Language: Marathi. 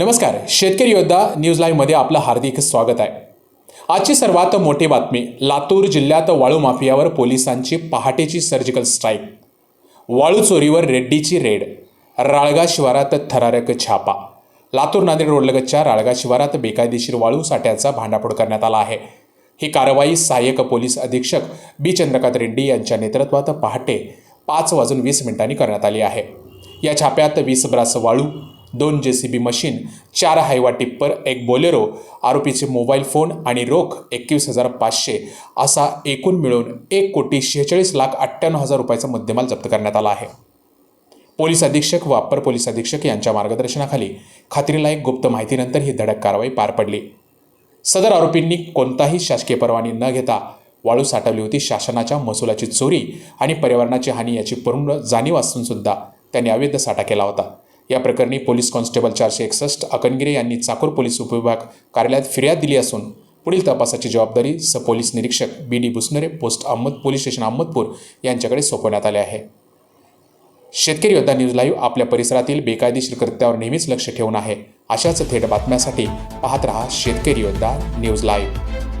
नमस्कार शेतकरी योद्धा न्यूज लाईव्हमध्ये आपलं हार्दिक स्वागत आहे. आजची सर्वात मोठी बातमी लातूर जिल्ह्यात वाळू माफियावर पोलिसांची पहाटेची सर्जिकल स्ट्राईक वाळू चोरीवर रेड्डीची रेड राळगा शिवारात थरारक छापा. लातूर नांदेड रोडलगतच्या राळगा शिवारात बेकायदेशीर वाळू साठ्याचा भांडाफोड करण्यात आला आहे. ही कारवाई सहाय्यक पोलीस अधीक्षक बी. चंद्रकांत रेड्डी यांच्या नेतृत्वात पहाटे पाच वाजून वीस मिनिटांनी करण्यात आली आहे. या छाप्यात वीस ब्रास वाळू दोन जे सी बी मशीन चार हायवा टिप्पर एक बोलेरो आरोपीचे मोबाईल फोन आणि रोख एकवीस हजार पाचशे असा एकूण मिळून एक कोटी शेहेचाळीस लाख अठ्ठ्याण्णव हजार रुपयाचा मुद्देमाल जप्त करण्यात आला आहे. पोलीस अधीक्षक व अप्पर पोलीस अधीक्षक यांच्या मार्गदर्शनाखाली खात्रीलायक गुप्त माहितीनंतर ही धडक कारवाई पार पडली. सदर आरोपींनी कोणताही शासकीय परवानगी न घेता वाळू साठवली होती. शासनाच्या महसुलाची चोरी आणि पर्यावरणाची हानी याची पूर्ण जाणीव असूनसुद्धा त्यांनी अवैध साठा केला होता. या प्रकरणी पोलीस कॉन्स्टेबल चारशे एकसष्ट अकनगिरे यांनी चाकूर पोलीस उपविभाग कार्यालयात फिर्याद दिली असून पुढील तपासाची जबाबदारी सपोलीस निरीक्षक B D Busnare post Ahmad police station Ahmadpur यांच्याकडे सोपवण्यात आले आहे. शेतकरी योद्धा न्यूज लाईव्ह आपल्या परिसरातील बेकायदेशीर कृत्यावर नेहमीच लक्ष ठेवून आहे. अशाच थेट बातम्यासाठी पाहत रहा शेतकरी योद्धा न्यूज लाईव्ह.